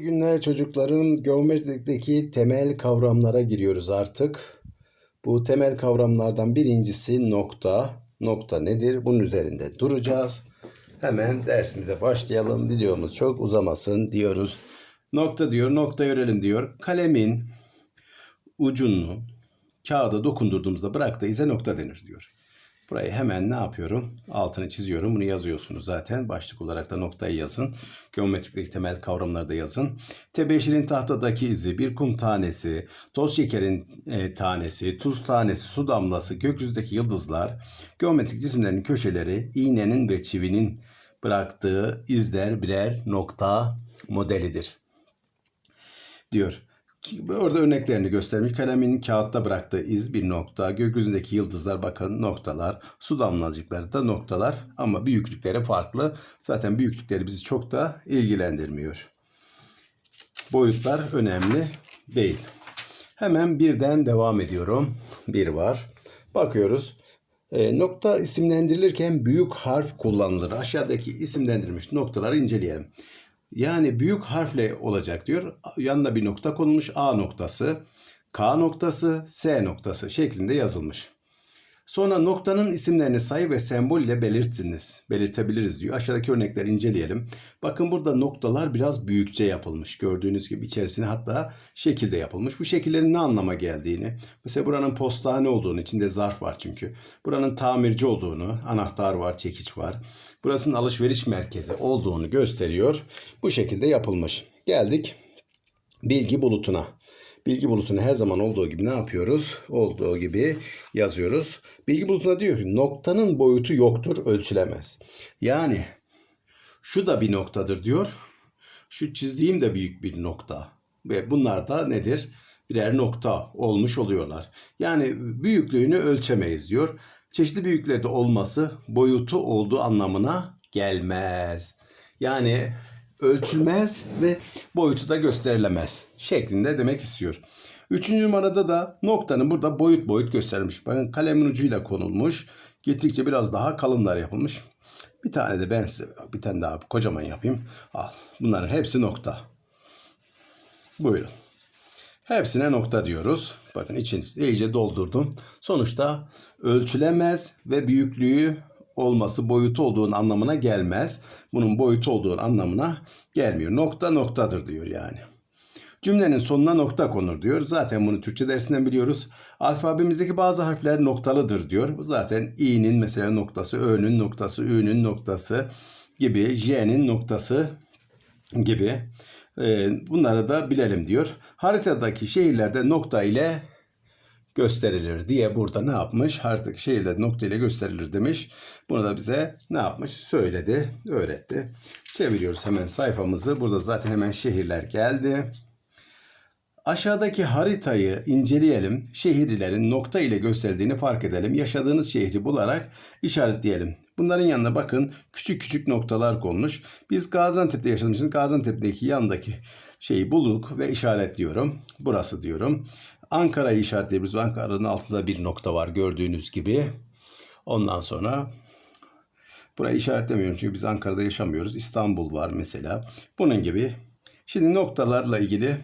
İyi günler çocuklarım. Geometrideki temel kavramlara giriyoruz artık. Bu temel kavramlardan birincisi nokta. Nokta nedir? Bunun üzerinde duracağız. Hemen dersimize başlayalım. Videomuz çok uzamasın diyoruz. Nokta diyor, nokta görelim diyor. Kalemin ucunu kağıda dokundurduğumuzda bıraktığı ize nokta denir diyor. Burayı hemen ne yapıyorum? Altını çiziyorum. Bunu yazıyorsunuz zaten. Başlık olarak da noktayı yazın. Geometrikteki temel kavramları da yazın. Tebeşirin tahtadaki izi, bir kum tanesi, toz şekerin e, tanesi, tuz tanesi, su damlası, gökyüzündeki yıldızlar, geometrik cisimlerin köşeleri, iğnenin ve çivinin bıraktığı izler birer nokta modelidir. Diyor. Orada örneklerini göstermiş. Kalemin kağıtta bıraktığı iz bir nokta. Gökyüzündeki yıldızlar bakın noktalar. Su damlacıkları da noktalar. Ama büyüklükleri farklı. Zaten büyüklükleri bizi çok da ilgilendirmiyor. Boyutlar önemli değil. Hemen birden devam ediyorum. Bir var. Bakıyoruz. E, nokta isimlendirilirken büyük harf kullanılır. Aşağıdaki isimlendirilmiş noktaları inceleyelim. Yani büyük harfle olacak diyor. Yanına bir nokta konulmuş. A noktası, K noktası, S noktası şeklinde yazılmış. Sonra noktanın isimlerini sayı ve sembol ile belirtiniz. Belirtebiliriz diyor. Aşağıdaki örnekleri inceleyelim. Bakın burada noktalar biraz büyükçe yapılmış. Gördüğünüz gibi içerisine hatta şekilde yapılmış. Bu şekillerin ne anlama geldiğini. Mesela buranın postane olduğunu, içinde zarf var çünkü. Buranın tamirci olduğunu, anahtar var, çekiç var. Burasının alışveriş merkezi olduğunu gösteriyor. Bu şekilde yapılmış. Geldik bilgi bulutuna. Bilgi bulutunu her zaman olduğu gibi ne yapıyoruz? Olduğu gibi yazıyoruz. Bilgi bulutuna diyor ki noktanın boyutu yoktur, ölçülemez. Yani şu da bir noktadır diyor. Şu çizdiğim de büyük bir nokta. Ve bunlar da nedir? Birer nokta olmuş oluyorlar. Yani büyüklüğünü ölçemeyiz diyor. Çeşitli büyüklerde olması boyutu olduğu anlamına gelmez. Yani ölçülmez ve boyutu da gösterilemez şeklinde demek istiyor. Üçüncü numarada da noktanın burada boyut boyut göstermiş. Bakın kalemin ucuyla konulmuş. Gittikçe biraz daha kalınlar yapılmış. Bir tane de ben size bir tane daha kocaman yapayım. Al. Bunların hepsi nokta. Buyurun. Hepsine nokta diyoruz. Bakın içini iyice doldurdum. Sonuçta ölçülemez ve büyüklüğü olması boyutu olduğun anlamına gelmez. Bunun boyutu olduğun anlamına gelmiyor. Nokta noktadır diyor yani. Cümlenin sonuna nokta konur diyor. Zaten bunu Türkçe dersinden biliyoruz. Alfabemizdeki bazı harfler noktalıdır diyor. Zaten i'nin mesela noktası, ö'nün noktası, ü'nün noktası gibi, j'nin noktası gibi. Ee, bunları da bilelim diyor. Haritadaki şehirlerde nokta ile gösterilir diye burada ne yapmış? Haritadaki şehirler nokta ile gösterilir demiş. Bunu da bize ne yapmış? Söyledi, öğretti. Çeviriyoruz hemen sayfamızı. Burada zaten hemen şehirler geldi. Aşağıdaki haritayı inceleyelim. Şehirlerin nokta ile gösterdiğini fark edelim. Yaşadığınız şehri bularak işaretleyelim. Bunların yanına bakın küçük küçük noktalar konmuş. Biz Gaziantep'te yaşadığımız için Gaziantep'teki yandaki şeyi bulduk ve işaretliyorum. Burası diyorum. Ankara'yı işaretleyebiliriz. Ankara'nın altında bir nokta var gördüğünüz gibi. Ondan sonra burayı işaretlemiyorum çünkü biz Ankara'da yaşamıyoruz. İstanbul var mesela. Bunun gibi. Şimdi noktalarla ilgili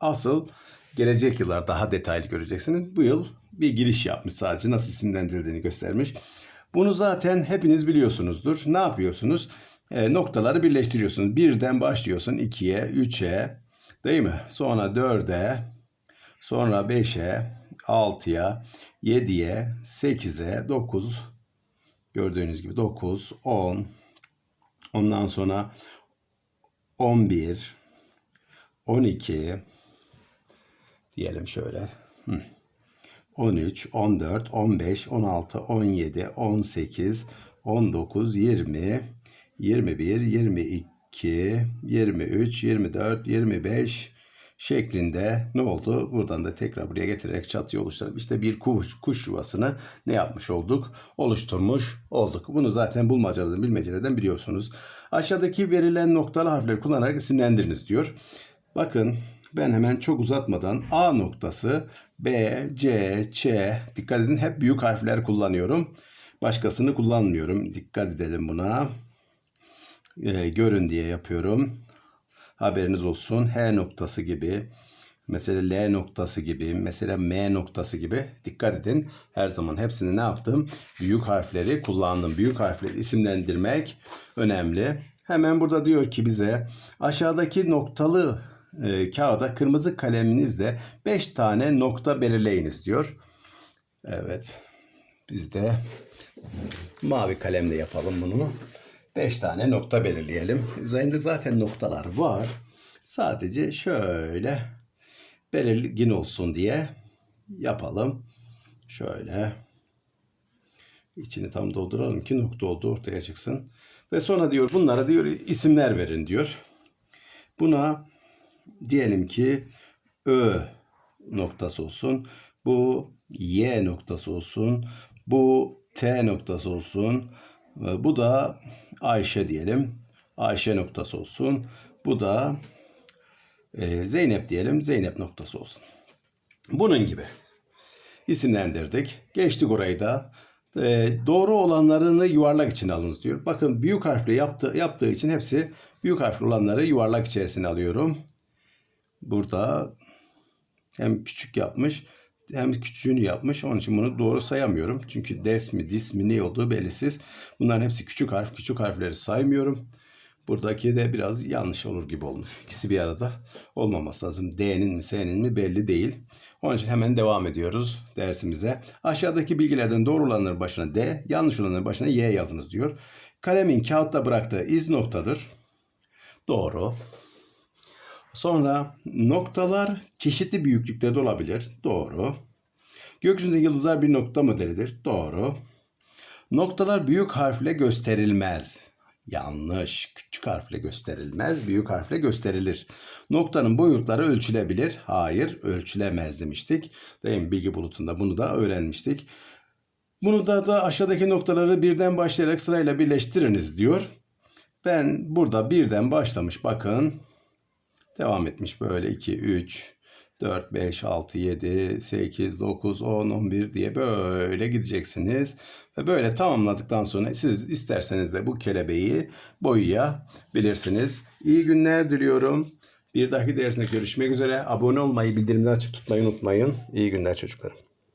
asıl gelecek yıllar daha detaylı göreceksiniz. Bu yıl bir giriş yapmış sadece nasıl isimlendirildiğini göstermiş. Bunu zaten hepiniz biliyorsunuzdur. Ne yapıyorsunuz? E, noktaları birleştiriyorsunuz. Birden başlıyorsun ikiye, üçe, değil mi? Sonra dörde, sonra beşe, altıya, yediye, sekize, dokuz. Gördüğünüz gibi dokuz, on. Ondan sonra on bir, on iki, diyelim şöyle. Hı. 13, 14, 15, 16, 17, 18, 19, 20, 21, 22, 23, 24, 25 şeklinde ne oldu? Buradan da tekrar buraya getirerek çatıyı oluşturup işte bir kuş, kuş yuvasını ne yapmış olduk? Oluşturmuş olduk. Bunu zaten bulmacalardan, bilmecelerden biliyorsunuz. Aşağıdaki verilen noktalı harfleri kullanarak isimlendiriniz diyor. Bakın ben hemen çok uzatmadan A noktası, B, C, Ç dikkat edin hep büyük harfler kullanıyorum. Başkasını kullanmıyorum. Dikkat edelim buna. Ee, görün diye yapıyorum. Haberiniz olsun. H noktası gibi, mesela L noktası gibi, mesela M noktası gibi dikkat edin. Her zaman hepsini ne yaptım? Büyük harfleri kullandım. Büyük harfleri isimlendirmek önemli. Hemen burada diyor ki bize aşağıdaki noktalı e, kağıda kırmızı kaleminizle 5 tane nokta belirleyiniz diyor. Evet. Biz de mavi kalemle yapalım bunu. 5 tane nokta belirleyelim. Üzerinde zaten noktalar var. Sadece şöyle belirgin olsun diye yapalım. Şöyle içini tam dolduralım ki nokta olduğu ortaya çıksın. Ve sonra diyor bunlara diyor isimler verin diyor. Buna diyelim ki Ö noktası olsun. Bu Y noktası olsun. Bu T noktası olsun. Bu da Ayşe diyelim. Ayşe noktası olsun. Bu da e, Zeynep diyelim. Zeynep noktası olsun. Bunun gibi isimlendirdik. Geçtik orayı da. E, doğru olanlarını yuvarlak içine alınız diyor. Bakın büyük harfle yaptı, yaptığı için hepsi büyük harfli olanları yuvarlak içerisine alıyorum. Burada hem küçük yapmış hem küçüğünü yapmış. Onun için bunu doğru sayamıyorum. Çünkü des mi dis mi ne olduğu belirsiz. Bunların hepsi küçük harf. Küçük harfleri saymıyorum. Buradaki de biraz yanlış olur gibi olmuş. İkisi bir arada olmaması lazım. D'nin mi S'nin mi belli değil. Onun için hemen devam ediyoruz dersimize. Aşağıdaki bilgilerden doğru olanların başına D, yanlış olanların başına Y yazınız diyor. Kalemin kağıtta bıraktığı iz noktadır. Doğru. Sonra noktalar çeşitli büyüklükte de olabilir. Doğru. Gökyüzünde yıldızlar bir nokta modelidir. Doğru. Noktalar büyük harfle gösterilmez. Yanlış. Küçük harfle gösterilmez, büyük harfle gösterilir. Noktanın boyutları ölçülebilir. Hayır, ölçülemez demiştik. Değil mi? Bilgi bulutunda bunu da öğrenmiştik. Bunu da da aşağıdaki noktaları birden başlayarak sırayla birleştiriniz diyor. Ben burada birden başlamış bakın. Devam etmiş böyle 2, 3, 4, 5, 6, 7, 8, 9, 10, 11 diye böyle gideceksiniz. Ve böyle tamamladıktan sonra siz isterseniz de bu kelebeği boyayabilirsiniz. İyi günler diliyorum. Bir dahaki dersinde görüşmek üzere. Abone olmayı, bildirimleri açık tutmayı unutmayın. İyi günler çocuklarım.